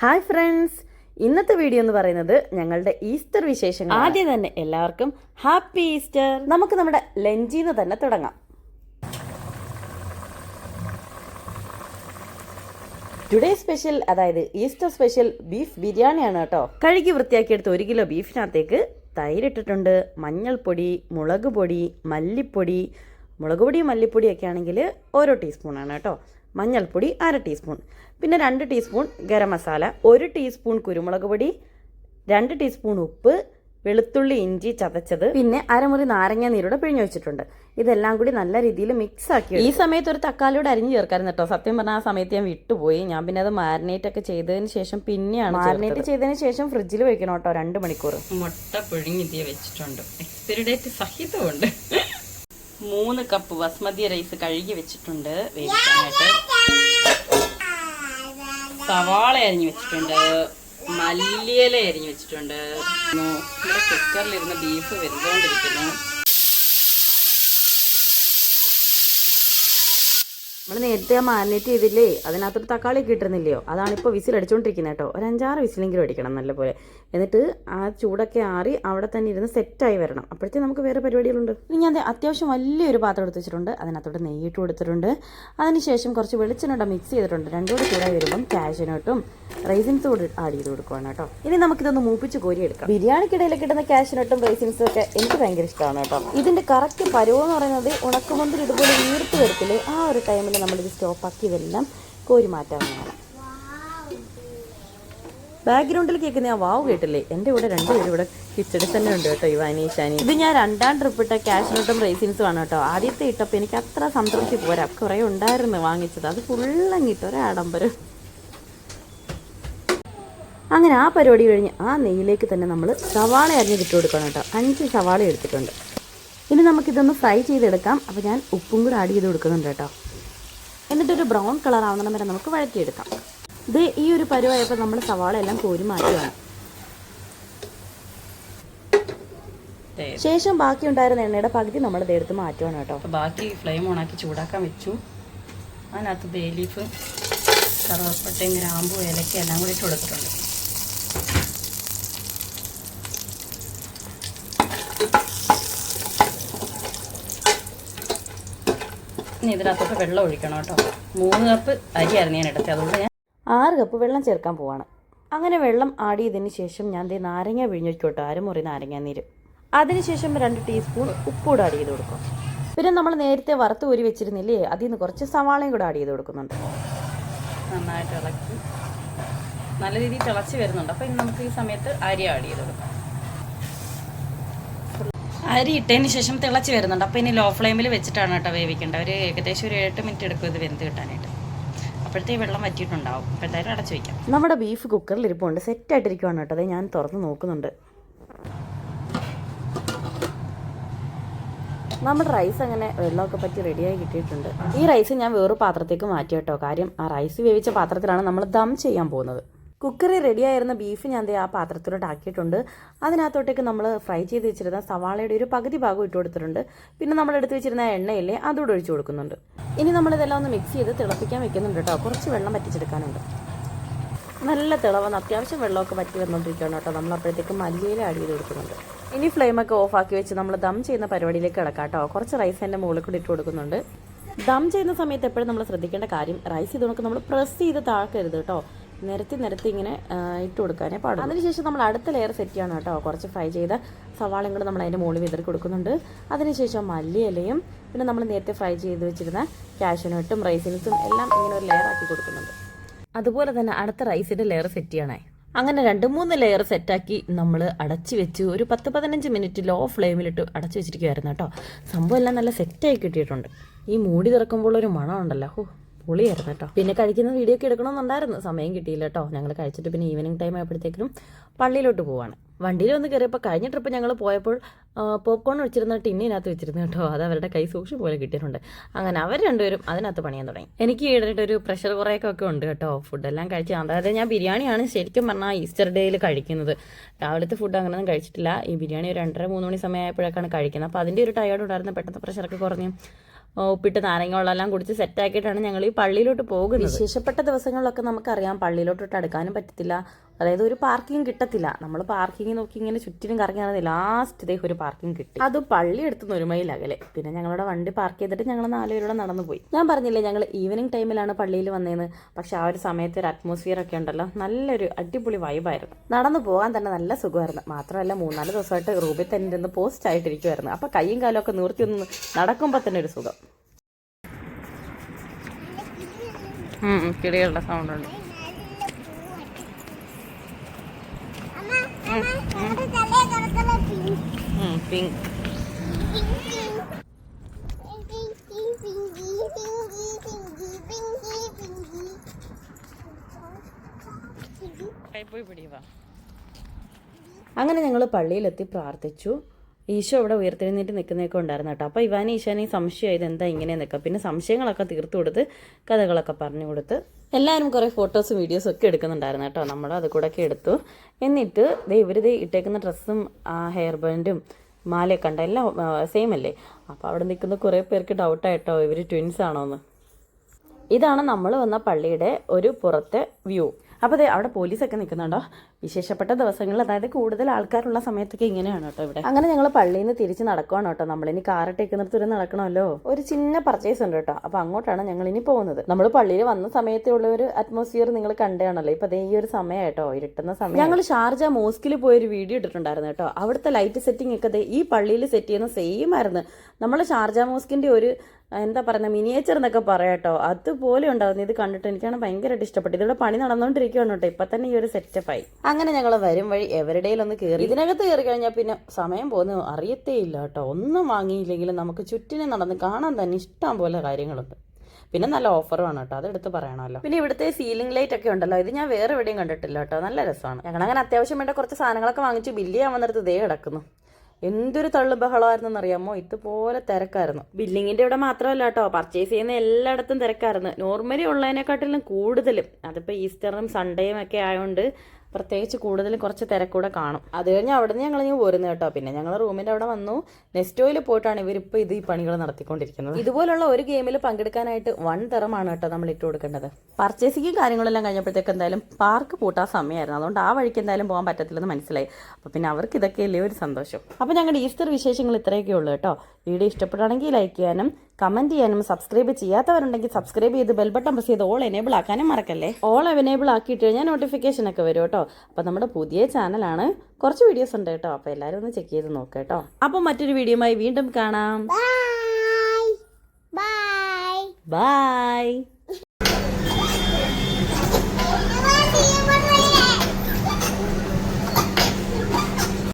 Hi friends. ഇന്നത്തെ video എന്ന് പറയുന്നത് ഞങ്ങളുടെ ഈസ്റ്റർ വിശേഷങ്ങൾ ആദ്യം തന്നെ എല്ലാവർക്കും ഹാപ്പി ഈസ്റ്റർ. നമുക്ക് നമ്മുടെ ലഞ്ചിൽ നിന്ന് തന്നെ തുടങ്ങാം. ടുഡേ സ്പെഷ്യൽ അതായത് ഈസ്റ്റർ സ്പെഷ്യൽ ബീഫ് ബിരിയാണിയാണ് കേട്ടോ. കഴുകി വൃത്തിയാക്കിയെടുത്ത് ഒരു കിലോ ബീഫിനകത്തേക്ക് തൈരിട്ടിട്ടുണ്ട്. മഞ്ഞൾപ്പൊടി മുളക് പൊടി മല്ലിപ്പൊടി. മുളക് പൊടി മല്ലിപ്പൊടിയൊക്കെ ആണെങ്കിൽ ഓരോ ടീസ്പൂണാണ് കേട്ടോ. മഞ്ഞൾപ്പൊടി അര ടീസ്പൂൺ പിന്നെ രണ്ട് ടീസ്പൂൺ ഗരം മസാല ഒരു ടീസ്പൂൺ കുരുമുളക് പൊടി രണ്ട് ടീസ്പൂൺ ഉപ്പ് വെളുത്തുള്ളി ഇഞ്ചി ചതച്ചത് പിന്നെ അരമുറി നാരങ്ങ നീരോടെ പിഴിഞ്ഞു വെച്ചിട്ടുണ്ട്. ഇതെല്ലാം കൂടി നല്ല രീതിയിൽ മിക്സ് ആക്കി ഈ സമയത്ത് ഒരു തക്കാളിയോട് അരിഞ്ഞു ചേർക്കാറുണ്ട് കേട്ടോ. സത്യം പറഞ്ഞാൽ ആ സമയത്ത് ഞാൻ വിട്ടുപോയി. ഞാൻ പിന്നെ അത് മാരിനേറ്റ് ഒക്കെ ചെയ്തതിന് ശേഷം പിന്നെയാണ് മാരിനേറ്റ് ചെയ്തതിന് ശേഷം ഫ്രിഡ്ജിൽ വെക്കണം കേട്ടോ രണ്ട് മണിക്കൂർ. മുട്ട പിഴിഞ്ഞിതിയെ വെച്ചിട്ടുണ്ട്. എക്സ്പയറി ഡേറ്റ് സഹിതമുണ്ട്. മൂന്ന് കപ്പ് ബസ്മതി റൈസ് കഴുകി വെച്ചിട്ടുണ്ട് വേവിക്കാനായിട്ട്. സവാള അരിഞ്ഞു വെച്ചിട്ടുണ്ട്. മല്ലിയില അരിഞ്ഞു വെച്ചിട്ടുണ്ട്. നമ്മുടെ കുക്കറിലിരുന്ന് ബീഫ് വെന്തുകൊണ്ടിരിക്കുന്നു. നമ്മൾ നേരത്തെ മാരിനേറ്റ് ചെയ്തില്ലേ? അതിനകത്തൊരു തക്കാളി കിട്ടുന്നില്ലയോ അതാണ് ഇപ്പോൾ വിസിൽ അടിച്ചുകൊണ്ടിരിക്കുന്നത് കേട്ടോ. ഒരു അഞ്ചാറ് വിസിലെങ്കിലും അടിക്കണം നല്ലപോലെ. എന്നിട്ട് ആ ചൂടൊക്കെ ആറി അവിടെ തന്നെ ഇരുന്ന് സെറ്റായി വരണം. അപ്പോഴത്തേ നമുക്ക് വേറെ പരിപാടികളുണ്ട്. ഇനി ഞാൻ അത്യാവശ്യം വലിയൊരു പാത്രം എടുത്ത് വെച്ചിട്ടുണ്ട്. അതിനകത്തോട്ട് നെയ്യിട്ട് കൊടുത്തിട്ടുണ്ട് അതിനുശേഷം കുറച്ച് വെളിച്ചെണ്ണ മിക്സ് ചെയ്തിട്ടുണ്ട്. രണ്ടുകൂടെ ചൂടായി വരുമ്പം ക്യാഷിനോട്ടും റൈസിൻസ് കൂടി ആഡ് ചെയ്ത് കൊടുക്കുകയാണ് കേട്ടോ. ഇനി നമുക്കിതൊന്ന് മൂപ്പിച്ച് കോരിയെടുക്കാം ബിരിയാണിക്കിടയിൽ കിട്ടുന്ന ക്യാഷിനോട്ടും റൈസിൻസും ഒക്കെ എനിക്ക് ഭയങ്കര ഇഷ്ടമാണ് കേട്ടോ. ഇതിന്റെ കറക്റ്റ് പരുവെന്ന് പറയുന്നത് ഉണക്കുമുന്തിരി ഇതുപോലെ വീർത്ത് വരത്തില്ലേ ആ ഒരു ടൈമിൽ നമ്മളിത് സ്റ്റോപ്പാക്കി ഇതെല്ലാം കോരി മാറ്റാവുന്നതാണ് ബാക്ക്ഗ്രൗണ്ടിൽ കേൾക്കുന്ന ആ വാവ് കേട്ടില്ലേ? എന്റെ കൂടെ രണ്ടുപേരും ഇവിടെ കിച്ചടി തന്നെ ഉണ്ട് കേട്ടോ ഇവാനി ഷാനി. ഇത് ഞാൻ രണ്ടാം ട്രിപ്പ് ഇട്ട ക്യാഷ് നോട്ടും റേസിൻസും ആണ് കേട്ടോ. ആദ്യത്തെ ഇട്ടപ്പോൾ എനിക്ക് അത്ര സംതൃപ്തി പോരാ. കുറേ ഉണ്ടായിരുന്നു വാങ്ങിച്ചത്. അത് ഫുള്ളങ്ങിട്ട് ഒരാഡംബരം അങ്ങനെ ആ പരിപാടി കഴിഞ്ഞ് ആ നെയ്യിലേക്ക് തന്നെ നമ്മൾ സവാള അരിഞ്ഞ് ഇട്ട് കൊടുക്കണം കേട്ടോ. അഞ്ച് സവാള എടുത്തിട്ടുണ്ട്. ഇനി നമുക്കിതൊന്ന് ഫ്രൈ ചെയ്തെടുക്കാം. അപ്പോൾ ഞാൻ ഉപ്പും കൂടെ ആഡ് ചെയ്ത് കൊടുക്കുന്നുണ്ട് കേട്ടോ. എന്നിട്ടൊരു ബ്രൗൺ കളർ ആവുന്നതിന് വരെ നമുക്ക് വഴറ്റിയെടുക്കാം. ഇത് ഈ ഒരു പരുവായപ്പോൾ നമ്മൾ സവാള എല്ലാം കോരി മാറ്റുകയാണ് ശേഷം ബാക്കി ഉണ്ടായിരുന്ന എണ്ണയുടെ പകുതി നമ്മൾ ഇതെടുത്ത് മാറ്റുകയാണ് കേട്ടോ. ബാക്കി ഫ്ലെയിം ഓണാക്കി ചൂടാക്കാൻ വെച്ചു. അതിനകത്ത് ബേ ലീഫ് കറുവപ്പട്ടയും ഗ്രാമ്പു ഏലക്ക എല്ലാം കൂടി ഇട്ട് കൊടുത്തിട്ടുണ്ട്. ഇനി ഇതിനകത്തോട്ട് വെള്ളം ഒഴിക്കണം കേട്ടോ. മൂന്ന് കപ്പ് അരിയായിരുന്നു ഞാൻ എടുത്തത് അതുകൊണ്ട് ഞാൻ ആറ് കപ്പ് വെള്ളം ചേർക്കാൻ പോവാണ്. അങ്ങനെ വെള്ളം ആടിയതിന് ശേഷം ഞാൻ ദേ നാരങ്ങ പിഴിഞ്ഞോട്ടോ അരമുറി നാരങ്ങ നീര് അതിനുശേഷം രണ്ട് ടീസ്പൂൺ ഉപ്പൂടെ ആഡ് ചെയ്ത് കൊടുക്കും. പിന്നെ നമ്മൾ നേരത്തെ വറുത്ത് ഊരി വെച്ചിരുന്നില്ലേ അതിൽ നിന്ന് കുറച്ച് സവാളയും കൂടെ ആഡ് ചെയ്ത് കൊടുക്കുന്നുണ്ട്. നന്നായിട്ട് ഇളക്കി. നല്ല രീതിയിൽ തിളച്ച് വരുന്നുണ്ട്. അപ്പോൾ ഇനി നമുക്ക് ഈ സമയത്ത് അരി ആഡ് ചെയ്ത് കൊടുക്കാം. അരി ഇട്ടതിന് ശേഷം തിളച്ച് വരുന്നുണ്ട്. അപ്പോൾ ഇനി ലോ ഫ്ലെയിമിൽ വെച്ചിട്ടാണ് കേട്ടോ വേവിക്കേണ്ടത്. ഒരു ഏകദേശം ഒരു എട്ട് മിനിറ്റ് എടുക്കും ഇത് വെന്ത് കിട്ടാനായിട്ട്. അപ്പോഴത്തേ വെള്ളം വറ്റിയിട്ടുണ്ടാവും. അപ്പോൾ എന്തായാലും അടച്ചു വയ്ക്കാം നമ്മുടെ ബീഫ് കുക്കറിൽ ഇരിപ്പുണ്ട്. സെറ്റായിട്ടിരിക്കുവാണ് കേട്ടോ. അത് ഞാൻ തുറന്ന് നോക്കുന്നുണ്ട്. നമ്മുടെ റൈസ് അങ്ങനെ വെള്ളമൊക്കെ പറ്റി റെഡിയായി കിട്ടിയിട്ടുണ്ട്. ഈ റൈസ് ഞാൻ വേറൊരു പാത്രത്തേക്ക് മാറ്റി കേട്ടോ. കാര്യം ആ റൈസ് വേവിച്ച പാത്രത്തിലാണ് നമ്മൾ ദം ചെയ്യാൻ പോകുന്നത്. കുക്കറിൽ റെഡിയായിരുന്ന ബീഫ് ഞാൻ ദേ ആ പാത്രത്തിലോട്ട് ആക്കിയിട്ടുണ്ട്. അതിനകത്തോട്ടേക്ക് നമ്മൾ ഫ്രൈ ചെയ്ത് വെച്ചിരുന്ന സവാളയുടെ ഒരു പകുതി ഭാഗം ഇട്ട് കൊടുത്തിട്ടുണ്ട്. പിന്നെ നമ്മൾ എടുത്ത് വെച്ചിരുന്ന എണ്ണയില്ലേ അതുകൂടെ ഒഴിച്ചു കൊടുക്കുന്നുണ്ട്. ഇനി നമ്മളിതെല്ലാം ഒന്ന് മിക്സ് ചെയ്ത് തിളപ്പിക്കാൻ വെക്കുന്നുണ്ട് കേട്ടോ. കുറച്ച് വെള്ളം പറ്റിച്ചെടുക്കാനുണ്ട് നല്ല തിളവെന്ന് അത്യാവശ്യം വെള്ളമൊക്കെ പറ്റി വന്നുകൊണ്ടിരിക്കുകയാണ് കേട്ടോ. നമ്മൾ അപ്പോഴത്തേക്ക് മല്ലിയില ആഡ് ചെയ്ത് കൊടുക്കുന്നുണ്ട്. ഇനി ഫ്ലെയിമൊക്കെ ഓഫാക്കി വെച്ച് നമ്മൾ ദം ചെയ്യുന്ന പരിപാടിയിലേക്ക് കിടക്കാം കേട്ടോ. കുറച്ച് റൈസ് എന്റെ മുകളിൽ കൂടി ഇട്ട് കൊടുക്കുന്നുണ്ട്. ദം ചെയ്യുന്ന സമയത്ത് എപ്പോഴും നമ്മൾ ശ്രദ്ധിക്കേണ്ട കാര്യം റൈസ് ഇത് നമ്മൾ പ്രസ് ചെയ്ത് താഴ്ക്കരുത് കേട്ടോ. നിരത്തി നിരത്തി ഇങ്ങനെ ഇട്ട് കൊടുക്കാനേ പാടും അതിനുശേഷം നമ്മൾ അടുത്ത ലെയർ സെറ്റ് ചെയ്യണം കേട്ടോ. കുറച്ച് ഫ്രൈ ചെയ്ത സവാളയും കൂടെ നമ്മൾ അതിന്റെ മുകളിൽ വിതറി കൊടുക്കുന്നുണ്ട്. അതിനുശേഷം മല്ലിയിലയും പിന്നെ നമ്മൾ നേരത്തെ ഫ്രൈ ചെയ്ത് വെച്ചിരുന്ന കാഷ്യൂനട്ടും റൈസിൻസും എല്ലാം ഇങ്ങനെ ഒരു ലെയർ ആക്കി കൊടുക്കുന്നുണ്ട്. അതുപോലെ തന്നെ അടുത്ത റൈസിന്റെ ലെയർ സെറ്റ് ചെയ്യണേ. അങ്ങനെ രണ്ട് മൂന്ന് ലെയർ സെറ്റാക്കി നമ്മൾ അടച്ചു വെച്ച് ഒരു പത്ത് പതിനഞ്ച് മിനിറ്റ് ലോ ഫ്ലെയിമിലിട്ട് അടച്ചു വെച്ചിരിക്കുമായിരുന്നു കേട്ടോ. സംഭവം എല്ലാം നല്ല സെറ്റായി കിട്ടിയിട്ടുണ്ട്. ഈ മൂടി തുറക്കുമ്പോൾ ഒരു മണം ഉണ്ടല്ലോ ഹോ. പൊളിയായിരുന്നു കേട്ടോ. പിന്നെ കഴിക്കുന്ന വീഡിയോ ഒക്കെ എടുക്കണമെന്നുണ്ടായിരുന്നു. സമയം കിട്ടിയില്ല കേട്ടോ. ഞങ്ങൾ കഴിച്ചിട്ട് പിന്നെ ഈവനിങ് ടൈം ആയപ്പോഴത്തേക്കും പള്ളിയിലോട്ട് പോവാണ്. വണ്ടിയിൽ വന്ന് കയറിയപ്പോൾ കഴിഞ്ഞ ട്രിപ്പ് ഞങ്ങൾ പോയപ്പോൾ പോപ്കോൺ വെച്ചിരുന്ന ടിന്നിനകത്ത് വെച്ചിരുന്നു കേട്ടോ. അത് അവരുടെ കൈ സൂക്ഷിച്ച് പോലെ കിട്ടിയിട്ടുണ്ട്. അങ്ങനെ അവർ രണ്ടുപേരും അതിനകത്ത് പണിയാൻ തുടങ്ങി. എനിക്ക് ഈടായിട്ട് ഒരു പ്രഷർ കുറേയൊക്കെ ഒക്കെ ഉണ്ട് കേട്ടോ. ഫുഡെല്ലാം കഴിച്ച് അതായത് ഞാൻ ബിരിയാണിയാണ് ശരിക്കും പറഞ്ഞാൽ ഈസ്റ്റർ ഡേയിൽ കഴിക്കുന്നത്. രാവിലത്തെ ഫുഡ് അങ്ങനെയൊന്നും കഴിച്ചിട്ടില്ല. ഈ ബിരിയാണി ഒരു രണ്ടര മൂന്ന് മണി സമയമായപ്പോഴൊക്കെയാണ് കഴിക്കുന്നത്. അപ്പോൾ അതിന്റെ ഒരു ടയേർഡ് ഉണ്ടായിരുന്നു. പെട്ടെന്ന് പ്രഷറൊക്കെ കുറഞ്ഞ്. ഉപ്പിട്ട് നാരങ്ങ വെള്ളമെല്ലാം കുടിച്ച് സെറ്റാക്കിയിട്ടാണ് ഞങ്ങൾ ഈ പള്ളിയിലോട്ട് പോകുന്നത്. വിശേഷപ്പെട്ട ദിവസങ്ങളിലൊക്കെ നമുക്കറിയാം പള്ളിയിലോട്ടിട്ട് അടുക്കാനും പറ്റത്തില്ല. അതായത് ഒരു പാർക്കിംഗ് കിട്ടത്തില്ല. നമ്മൾ പാർക്കിംഗ് നോക്കി ഇങ്ങനെ ചുറ്റിനും കറങ്ങി നടന്ന് ലാസ്റ്റ് ഡേ ഒരു പാർക്കിംഗ് കിട്ടി. അത് പള്ളി എടുത്ത് ഒരു മൈൽ അകലെ. പിന്നെ ഞങ്ങളുടെ വണ്ടി പാർക്ക് ചെയ്തിട്ട് ഞങ്ങൾ നാലുപേരോടെ നടന്നു പോയി. ഞാൻ പറഞ്ഞില്ലേ ഞങ്ങൾ ഈവനിങ് ടൈമിലാണ് പള്ളിയിൽ വന്നതെന്ന് പക്ഷെ ആ ഒരു സമയത്ത് ഒരു അറ്റ്മോസ്ഫിയർ ഒക്കെ ഉണ്ടല്ലോ. നല്ലൊരു അടിപൊളി വൈബായിരുന്നു നടന്നു പോകാൻ തന്നെ നല്ല സുഖമായിരുന്നു. മാത്രമല്ല മൂന്നാൽ ദിവസമായിട്ട് റൂബിൽ തന്നെ ഇരുന്ന് പോസ്റ്റ് ആയിട്ടിരിക്കുമായിരുന്നു അപ്പോൾ കൈയും കാലും ഒക്കെ നിർത്തി ഒന്ന് നടക്കുമ്പോ തന്നെ ഒരു സുഖം. കിളികളുടെ സൗണ്ട് ഉണ്ട്. പിങ്ക് പോയി പിടിവാ അങ്ങനെ ഞങ്ങൾ പള്ളിയിലെത്തി പ്രാർത്ഥിച്ചു. ഈശോ അവിടെ ഉയർത്തെഴുന്നേറ്റ് നിൽക്കുന്നതൊക്കെ ഉണ്ടായിരുന്നു കേട്ടോ. അപ്പോൾ ഇവാൻ ഈശോനെ സംശയം ഇത് എന്താ ഇങ്ങനെ നിൽക്കുക പിന്നെ സംശയങ്ങളൊക്കെ തീർത്തു കൊടുത്ത് കഥകളൊക്കെ പറഞ്ഞു കൊടുത്ത് എല്ലാവരും കുറേ ഫോട്ടോസും വീഡിയോസും ഒക്കെ എടുക്കുന്നുണ്ടായിരുന്നു കേട്ടോ. നമ്മൾ അത് ഒക്കെ എടുത്തു. എന്നിട്ട് ദേ ഇവർ ഇട്ടേക്കുന്ന ഡ്രസ്സും ഹെയർ ബാൻഡും മാലയൊക്കെ ഉണ്ട്. എല്ലാം സെയിം അല്ലേ? അപ്പോൾ അവിടെ നിൽക്കുന്ന കുറേ പേർക്ക് ഡൗട്ടായിട്ടോ ഇവർ ട്വിൻസ് ആണോ എന്ന് ഇതാണ് നമ്മൾ വന്ന പള്ളിയുടെ ഒരു പുറത്തെ വ്യൂ അപ്പോൾ അവിടെ പോലീസൊക്കെ നിൽക്കുന്നുണ്ടോ? വിശേഷപ്പെട്ട ദിവസങ്ങളിൽ അതായത് കൂടുതൽ ആൾക്കാരുള്ള സമയത്തൊക്കെ ഇങ്ങനെയാണ് കേട്ടോ ഇവിടെ. അങ്ങനെ ഞങ്ങൾ പള്ളിയിൽ നിന്ന് തിരിച്ച് നടക്കുവാണ് കേട്ടോ. നമ്മളിനി കാറിട്ടേക്കുന്നിടത്ത് ഒരു നടക്കണമല്ലോ. ഒരു ചിന്ന പർച്ചേസ് ഉണ്ട് കേട്ടോ. അപ്പോൾ അങ്ങോട്ടാണ് ഞങ്ങൾ ഇനി പോകുന്നത്. നമ്മൾ പള്ളിയിൽ വന്ന സമയത്തുള്ള ഒരു അറ്റ്മോസ്ഫിയർ നിങ്ങൾ കണ്ടാണല്ലോ ഇപ്പൊ അതേ ഈ ഒരു സമയം കേട്ടോ ഇരുട്ടുന്ന സമയം. ഞങ്ങൾ ഷാർജ മോസ്കിൽ പോയി ഒരു വീഡിയോ ഇട്ടിട്ടുണ്ടായിരുന്നു കേട്ടോ. അവിടുത്തെ ലൈറ്റ് സെറ്റിംഗ് ഒക്കെ ദേ ഈ പള്ളിയിൽ സെറ്റ് ചെയ്യുന്ന സെയിം ആയിരുന്നു. നമ്മൾ ഷാർജ മോസ്കിന്റെ ഒരു എന്താ പറയുക മിനിയേച്ചർ എന്നൊക്കെ പറയാട്ടോ അതുപോലെ ഉണ്ടാകുന്നു ഇത് കണ്ടിട്ട് എനിക്കാണ് ഭയങ്കരമായിട്ട് ഇഷ്ടപ്പെട്ടു ഇതിവിടെ പണി നടന്നുകൊണ്ടിരിക്കുകയാണ് കേട്ടോ. ഇപ്പൊ തന്നെ ഈ ഒരു സെറ്റപ്പായി അങ്ങനെ ഞങ്ങൾ വരും വഴി എവരുടെയിൽ ഒന്ന് കയറി. ഇതിനകത്ത് കയറി കഴിഞ്ഞാൽ പിന്നെ സമയം പോകുന്നത് അറിയത്തേ ഇല്ല കേട്ടോ. ഒന്നും വാങ്ങിയില്ലെങ്കിലും നമുക്ക് ചുറ്റിനെ നടന്ന് കാണാൻ തന്നെ ഇഷ്ടം പോലെ കാര്യങ്ങളുണ്ട്. പിന്നെ നല്ല ഓഫറുമാണ് കേട്ടോ. അത് എടുത്ത് പറയണമല്ലോ. പിന്നെ ഇവിടുത്തെ സീലിംഗ് ലൈറ്റ് ഒക്കെ ഉണ്ടല്ലോ. ഇത് ഞാൻ വേറെ എവിടെയും കണ്ടിട്ടില്ല കേട്ടോ. നല്ല രസമാണ്. ഞങ്ങൾ അങ്ങനെ അത്യാവശ്യം വേണ്ട കുറച്ച് സാധനങ്ങളൊക്കെ വാങ്ങിച്ച്. ബില്ല് ചെയ്യാൻ വന്നിടത്ത് ദേ കിടക്കുന്നു. എന്തൊരു തള്ളു ബഹളമായിരുന്നു അറിയാമോ? ഇതുപോലെ തിരക്കായിരുന്നു. ബില്ലിങ്ങിന്റെ ഇവിടെ മാത്രമല്ല കേട്ടോ. പർച്ചേസ് ചെയ്യുന്ന എല്ലായിടത്തും തിരക്കായിരുന്നു. നോർമലി ഉള്ളതിനെക്കാട്ടിലും കൂടുതലും അതിപ്പോൾ ഈസ്റ്ററും സൺഡേയും ഒക്കെ ആയതുകൊണ്ട് പ്രത്യേകിച്ച് കൂടുതൽ കുറച്ച് തിരക്കൂടെ കാണും. അത് കഴിഞ്ഞ് അവിടെ നിന്ന് ഞങ്ങൾ ഇനി പോരുന്നു കേട്ടോ. പിന്നെ ഞങ്ങൾ റൂമിന്റെ അവിടെ വന്നു. നെസ്റ്റോയിൽ പോയിട്ടാണ് ഇവരിപ്പോൾ ഇത് ഈ പണികൾ നടത്തിക്കൊണ്ടിരിക്കുന്നത്. ഇതുപോലുള്ള ഒരു ഗെയിമിൽ പങ്കെടുക്കാനായിട്ട് വൺ തരമാണ് കേട്ടോ നമ്മൾ ഇട്ട് കൊടുക്കേണ്ടത്. പർച്ചേസിങ്ങും കാര്യങ്ങളെല്ലാം കഴിഞ്ഞപ്പോഴത്തേക്ക് എന്തായാലും പാർക്ക് പൂട്ടാൻ സമയമായിരുന്നു അതുകൊണ്ട് ആ വഴിക്ക് എന്തായാലും പോകാൻ പറ്റത്തില്ലെന്ന് മനസ്സിലായി. അപ്പോൾ പിന്നെ അവർക്ക് ഇതൊക്കെയല്ലേ ഒരു സന്തോഷം. അപ്പോൾ ഞങ്ങളുടെ ഈസ്റ്റർ വിശേഷങ്ങൾ ഇത്രയൊക്കെ ഉള്ളൂ കേട്ടോ. വീഡിയോ ഇഷ്ടപ്പെടുകയാണെങ്കിൽ ലൈക്ക് ചെയ്യാനും കമന്റ് ചെയ്യാനും സബ്സ്ക്രൈബ് ചെയ്യാത്തവരുണ്ടെങ്കിൽ സബ്സ്ക്രൈബ് ചെയ്ത് ബെൽ ബട്ടൺ പ്രസ് ചെയ്ത് ഓൾ എനേബിൾ ആക്കാനും മറക്കല്ലേ? ഓൾ എനേബിൾ ആക്കിയിട്ട് കഴിഞ്ഞാൽ നോട്ടിഫിക്കേഷൻ ഒക്കെ വരും കേട്ടോ. അപ്പോൾ നമ്മുടെ പുതിയ ചാനലാണ് കുറച്ച് വീഡിയോസ് ഉണ്ട് കേട്ടോ. അപ്പോൾ എല്ലാവരും ഒന്ന് ചെക്ക് ചെയ്ത് നോക്കാം കേട്ടോ. അപ്പോൾ മറ്റൊരു വീഡിയോയുമായി വീണ്ടും കാണാം. ബൈ. ബൈ